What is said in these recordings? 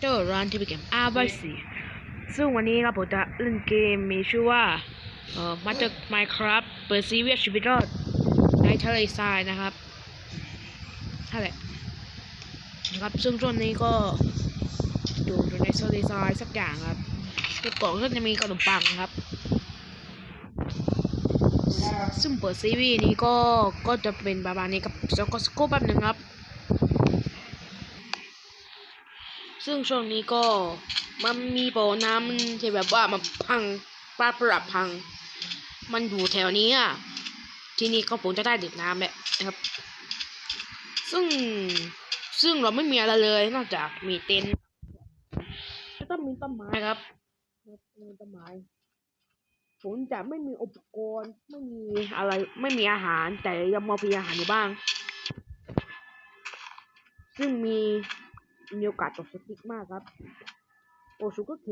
เจอร้านที่เป็นเกมอาร์บซีซึ่งวันนี้ครับผมจะเล่นเกมมีชื่อว่าเอ่อมาจาก Minecraft เปิดซีเวียชีวิตรอดในทะเลทรายนะครับนั่นแหละนะครับซึ่งช่วงนี้ก็อยู่อยู่ในทะเลทรายสักอย่างครับในกล่องก็จะมีขนมปังครับ ซึ่งเปิดซีรีส์นี้ก็ก็จะเป็นประมาณนี้ครับแล้วก็สกู๊ปแป๊บหนึ่งครับ ซึ่งช่วงนี้ก็มันมีบ่อน้ำมันที่แบบว่ามันพังปลาประหลับพัง มันอยู่แถวนี้อะที่นี่ก็ผมจะได้ดื่มน้ำแหละนะครับ ซึ่งซึ่งเราไม่มีอะไรเลย นอกจากมีเต็นท์แล้วก็มีต้นไม้ครับมีต้นไม้ผมจะไม่มีอุปกรณ์ ไม่มีอะไรไม่มีอาหารแต่ยังมามีอาหารอยู่บ้าง ซึ่งมี มีโอกาสตกสติ๊กมากครับ โอชูก็เค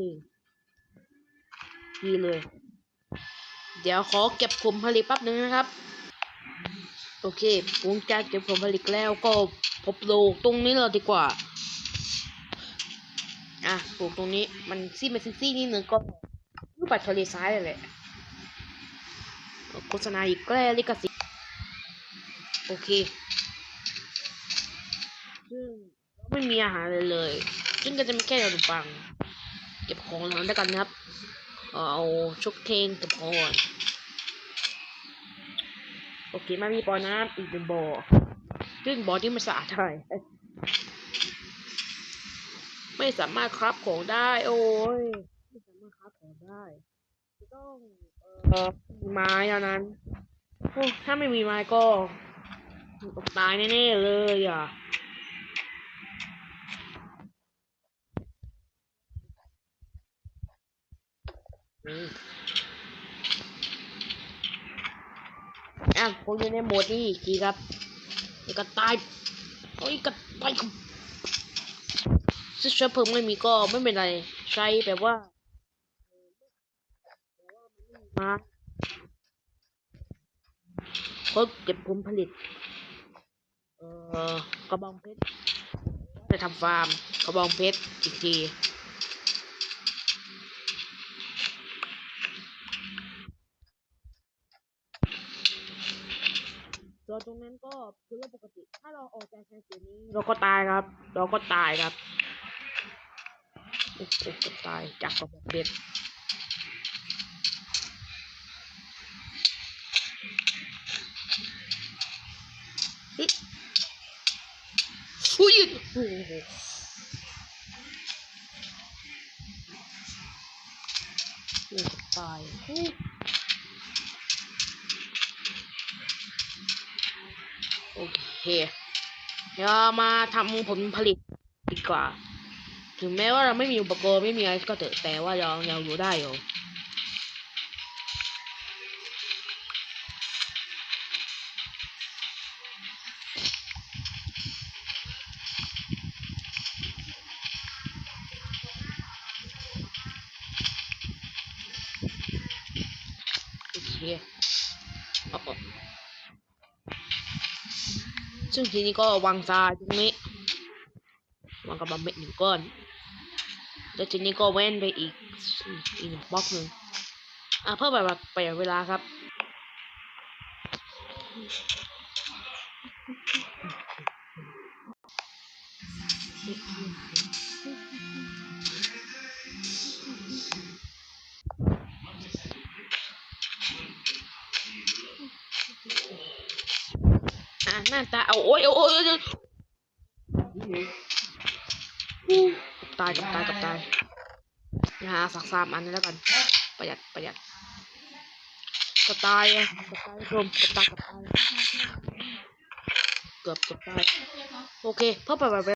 ดีเลย เดี๋ยวขอเก็บผลผลิตแป๊บนึงนะครับ โอเคผมจะเก็บผลผลิตแล้วก็พบโลกตรงนี้เลยดีกว่า อะปลูกตรงนี้มันซี่มันซี่นิดนึงก็รูปแบบทะเลซ้ายเลยแหละโฆษณาอีกแกล้ลิขสิทธิ์โอเค ซึ่ง ไม่มีอาหารเลยเลย ซึ่งก็จะมีแค่ขนมปัง เก็บของแล้วด้วยกันนะครับ เอาชุกเทงเก็บของก่อนโอเคมามีบ่อน้ำอีกหนึ่งบ่อซึ่งบ่อที่มันสะอาดเท่าไหร่เอ้ยไม่สามารถครับของได้ โอ้ยไม่สามารถครับของได้ต้องเออมีไม้เท่านั้นถ้าไม่มีไม้ก็ตายแน่ๆเลยอะ อะผมอยู่ในโหมดนี้อีกทีครับกระต่ายโอ้ยกระต่ายครับซึ่งเชื้อเพลิงไม่มีก็ไม่เป็นไร ใช้แบบว่ามาเขาเก็บผลผลิต เอ่อกระบองเพชรจะทำฟาร์มกระบองเพชรอีกที ส่วน ตรงนั้นก็คือเรื่องปกติ ถ้าเราออกจากแคนเสียนี้ เราก็ตายครับ เราก็ตายครับโอ้โหตายจากกระบอกเบ็ดเฮ้ยอุ้ยโอ้โหโอ้ตาย เค เดี๋ยวมาทำผลผลิตดีกว่า ถึงแม้ว่าเราไม่มีอุปกรณ์ไม่มีอะไรก็เถอะแต่ว่าเรายังอยู่ได้อยู่โอเคอาอ ซึ่งทีนี้ก็วางทรายตรงนี้วางกระบองเม็ดหนึ่งก้อนแล้วทีนี้ก็แว่นไปอีกอีกบล็อกหนึ่งอะเพื่อแบบประหยัดเวลาครับ หน้าตาเอาโอ้ยโอ้ยโอ้ยตายกับตายกับตายนะฮะสักสามอันนี้แล้วกัน ประหยัดประหยัดกับตายอะกับตายรวมกับตายกับตายเกือบกับตายโอเคเพื่อปไป